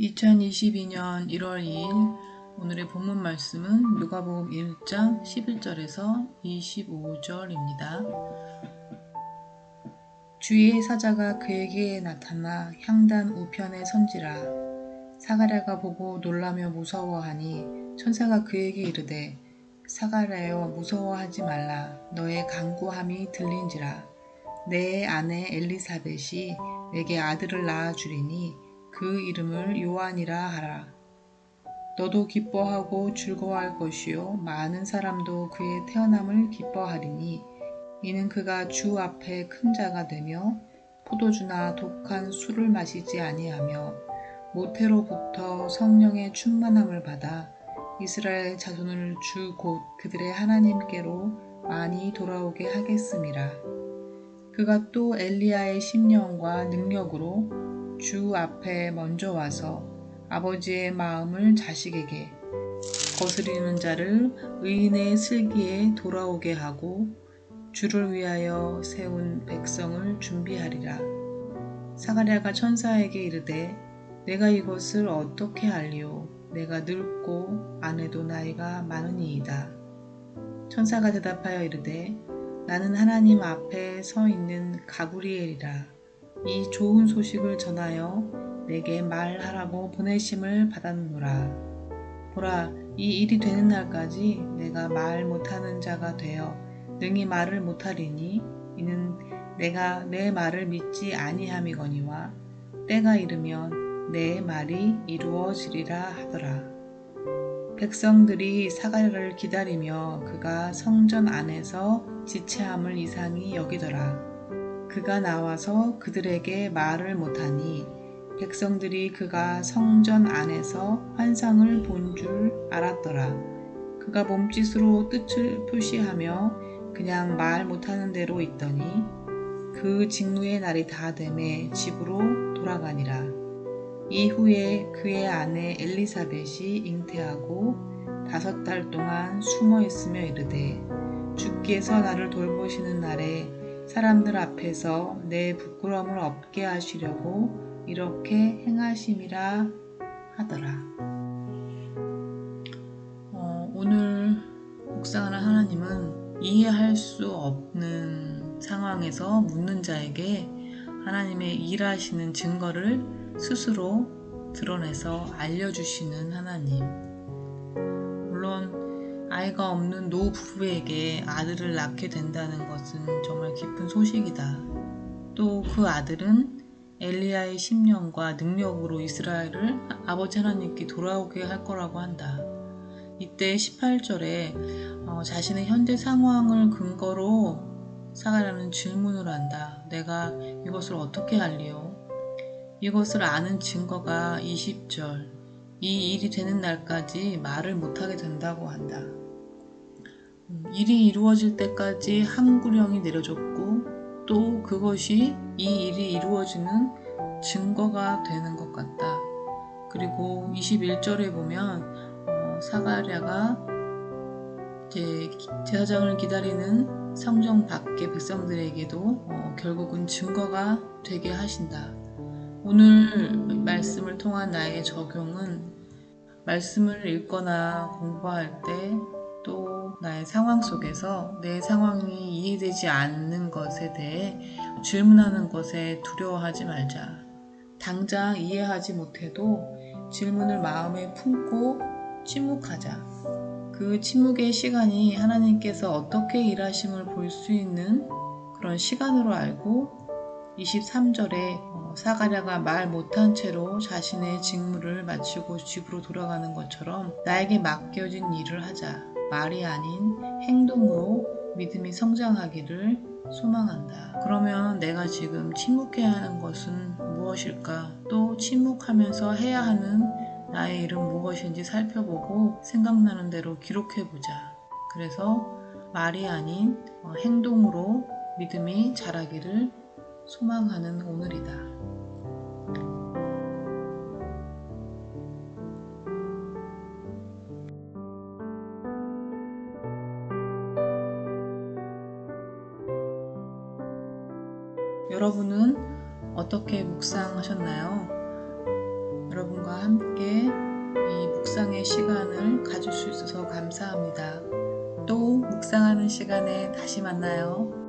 2022년 1월 2일 오늘의 본문 말씀은 누가복음 1장 11절에서 25절입니다. 주의 사자가 그에게 나타나 향단 우편에 선지라. 사가랴가 보고 놀라며 무서워하니 천사가 그에게 이르되 사가랴여 무서워하지 말라. 너의 간구함이 들린지라. 내 아내 엘리사벳이 내게 아들을 낳아 주리니 그 이름을 요한이라 하라. 너도 기뻐하고 즐거워할 것이요 많은 사람도 그의 태어남을 기뻐하리니 이는 그가 주 앞에 큰 자가 되며 포도주나 독한 술을 마시지 아니하며 모태로부터 성령의 충만함을 받아 이스라엘 자손을 주 곧 그들의 하나님께로 많이 돌아오게 하겠음이라. 그가 또 엘리야의 심령과 능력으로 주 앞에 먼저 와서 아버지의 마음을 자식에게 거스리는 자를 의인의 슬기에 돌아오게 하고 주를 위하여 세운 백성을 준비하리라. 사가랴가 천사에게 이르되 내가 이것을 어떻게 알리오? 내가 늙고 아내도 나이가 많으니이다. 천사가 대답하여 이르되 나는 하나님 앞에 서 있는 가브리엘이라. 이 좋은 소식을 전하여 내게 말하라고 보내심을 받았노라. 보라, 이 일이 되는 날까지 내가 말 못하는 자가 되어 능히 말을 못하리니 이는 내가 내 말을 믿지 아니함이거니와 때가 이르면 내 말이 이루어지리라 하더라. 백성들이 사가랴를 기다리며 그가 성전 안에서 지체함을 이상히 여기더라. 그가 나와서 그들에게 말을 못하니 백성들이 그가 성전 안에서 환상을 본 줄 알았더라. 그가 몸짓으로 뜻을 표시하며 그냥 말 못하는 대로 있더니 그 직무의 날이 다 되매 집으로 돌아가니라. 이후에 그의 아내 엘리사벳이 잉태하고 다섯 달 동안 숨어 있으며 이르되 주께서 나를 돌보시는 날에 사람들 앞에서 내 부끄러움을 없게 하시려고 이렇게 행하심이라 하더라. 어, 오늘 묵상하는 하나님은 이해할 수 없는 상황에서 묻는 자에게 하나님의 일하시는 증거를 스스로 드러내서 알려주시는 하나님. 물론 아이가 없는 노 부부에게 아들을 낳게 된다는 것은 정말 기쁜 소식이다. 또 그 아들은 엘리야의 심령과 능력으로 이스라엘을 아버지 하나님께 돌아오게 할 거라고 한다. 이때 18절에 어, 자신의 현재 상황을 근거로 사가라는 질문을 한다. 내가 이것을 어떻게 알리오? 이것을 아는 증거가 20절. 이 일이 되는 날까지 말을 못하게 된다고 한다. 음, 일이 이루어질 때까지 한구령이 내려졌고 또 그것이 이 일이 이루어지는 증거가 되는 것 같다. 그리고 21절에 보면 어, 사가랴가 이제 제사장을 기다리는 성정 밖의 백성들에게도 어, 결국은 증거가 되게 하신다. 오늘 말씀을 통한 나의 적용은 말씀을 읽거나 공부할 때 또 나의 상황 속에서 내 상황이 이해되지 않는 것에 대해 질문하는 것에 두려워하지 말자. 당장 이해하지 못해도 질문을 마음에 품고 침묵하자. 그 침묵의 시간이 하나님께서 어떻게 일하심을 볼 수 있는 그런 시간으로 알고 23절에 사가랴가 말 못한 채로 자신의 직무를 마치고 집으로 돌아가는 것처럼 나에게 맡겨진 일을 하자. 말이 아닌 행동으로 믿음이 성장하기를 소망한다. 그러면 내가 지금 침묵해야 하는 것은 무엇일까? 또 침묵하면서 해야 하는 나의 일은 무엇인지 살펴보고 생각나는 대로 기록해보자. 그래서 말이 아닌 행동으로 믿음이 자라기를 소망하는 오늘이다. 여러분은 어떻게 묵상하셨나요? 여러분과 함께 이 묵상의 시간을 가질 수 있어서 감사합니다. 또 묵상하는 시간에 다시 만나요.